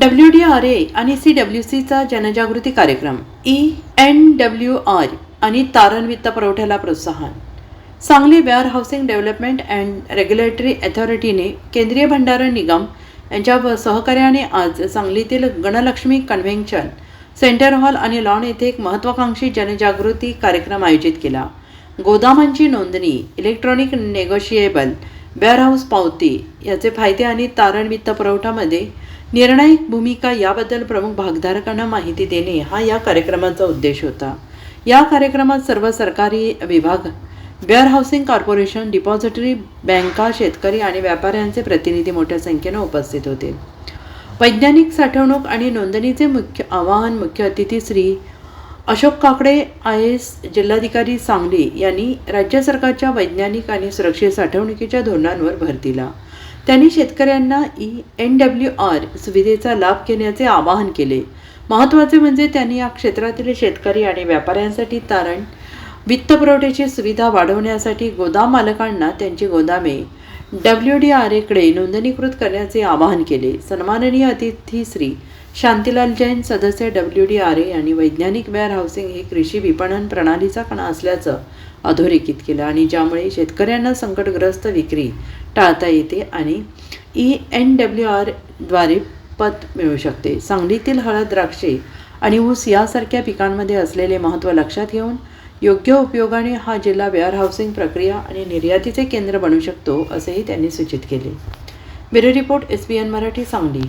W D R A आणि C W सीचा जनजागृती कार्यक्रम ई एन डब्ल्यू आर आणि तारण वित्त पुरवठ्याला प्रोत्साहन. Sangli warehousing development and regulatory अथॉरिटीने केंद्रीय भंडारण निगम यांच्या सहकार्याने आज सांगलीतील गणलक्ष्मी कन्व्हेन्शन सेंटर हॉल आणि लॉन येथे एक महत्त्वाकांक्षी जनजागृती कार्यक्रम आयोजित केला. गोदामांची नोंदणी इलेक्ट्रॉनिक नेगोशिएबल वेअरहाऊस पावती याचे फायदे आणि तारण वित्त पुरवठामध्ये निर्णायक भूमिका याबद्दल प्रमुख भागधारकांना माहिती देणे हा या कार्यक्रमाचा उद्देश होता. या कार्यक्रमात सर्व सरकारी विभाग वेअर हाऊसिंग कॉर्पोरेशन डिपॉझिटरी बँका शेतकरी आणि व्यापाऱ्यांचे प्रतिनिधी मोठ्या संख्येनं उपस्थित होते. वैज्ञानिक साठवणूक आणि नोंदणीचे मुख्य आवाहन मुख्य अतिथी श्री अशोक काकडे आय एस जिल्हाधिकारी सांगली यांनी राज्य सरकारच्या वैज्ञानिक आणि सुरक्षित साठवणुकीच्या धोरणांवर भर दिला. त्यांनी शेतकऱ्यांना ई एन डब्ल्यू आर सुविधेचा लाभ घेण्याचे आवाहन केले. महत्त्वाचे म्हणजे त्यांनी या क्षेत्रातील शेतकरी आणि व्यापाऱ्यांसाठी तारण वित्तपुरवठ्याची सुविधा वाढवण्यासाठी गोदाम मालकांना त्यांची गोदामे डब्ल्यू डी आर एकडे नोंदणीकृत करण्याचे आवाहन केले. सन्माननीय अतिथी श्री शांतीलाल जैन सदस्य डब्ल्यू डी आर ए आणि वैज्ञानिक वेअर हाऊसिंग हे कृषी विपणन प्रणालीचा कणा असल्याचं अधोरेखित केलं आणि ज्यामुळे शेतकऱ्यांना संकटग्रस्त विक्री टाळता येते आणि ई एन डब्ल्यू आरद्वारे पत मिळू शकते. सांगलीतील हळद द्राक्षे आणि ऊस यासारख्या पिकांमध्ये असलेले महत्त्व लक्षात घेऊन योग्य उपयोगाने हा जिल्हा वेअर हाऊसिंग प्रक्रिया आणि निर्यातीचे केंद्र बनू शकतो असेही त्यांनी सूचित केले. Bureau report S B N Marathi Sangli.